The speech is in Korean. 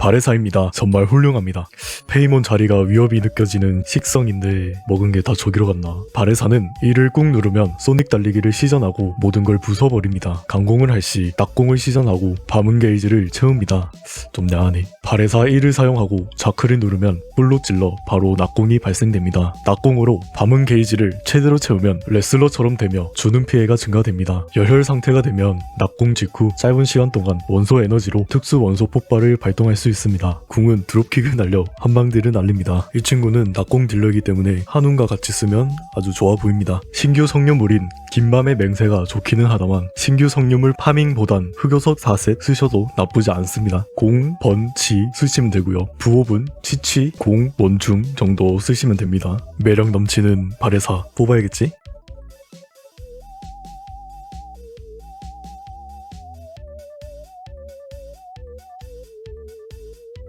바레사입니다. 정말 훌륭합니다. 페이몬 자리가 위협이 느껴지는 식성인데 먹은 게 다 저기로 갔나. 바레사는 이를 꾹 누르면 소닉 달리기를 시전하고 모든 걸 부숴버립니다. 강공을 할 시 낙공을 시전하고 밤은 게이지를 채웁니다. 좀 야하네. 바레사 1을 사용하고 좌클을 누르면 뿔로 찔러 바로 낙공이 발생됩니다. 낙공으로 밤은 게이지를 최대로 채우면 레슬러처럼 되며 주는 피해가 증가됩니다. 열혈 상태가 되면 낙공 직후 짧은 시간 동안 원소 에너지로 특수 원소 폭발을 발동할 수 있습니다. 궁은 드롭킥을 날려 한방딜을 날립니다. 이 친구는 낙공 딜러이기 때문에 한운과 같이 쓰면 아주 좋아 보입니다. 신규 성녀물인 긴밤의 맹세가 좋기는 하다만 신규 성녀물 파밍보단 흑요석 4셋 쓰셔도 나쁘지 않습니다. 공, 번, 치 쓰시면 되고요. 부호분, 치치, 공, 원중 정도 쓰시면 됩니다. 매력 넘치는 발해사 뽑아야겠지?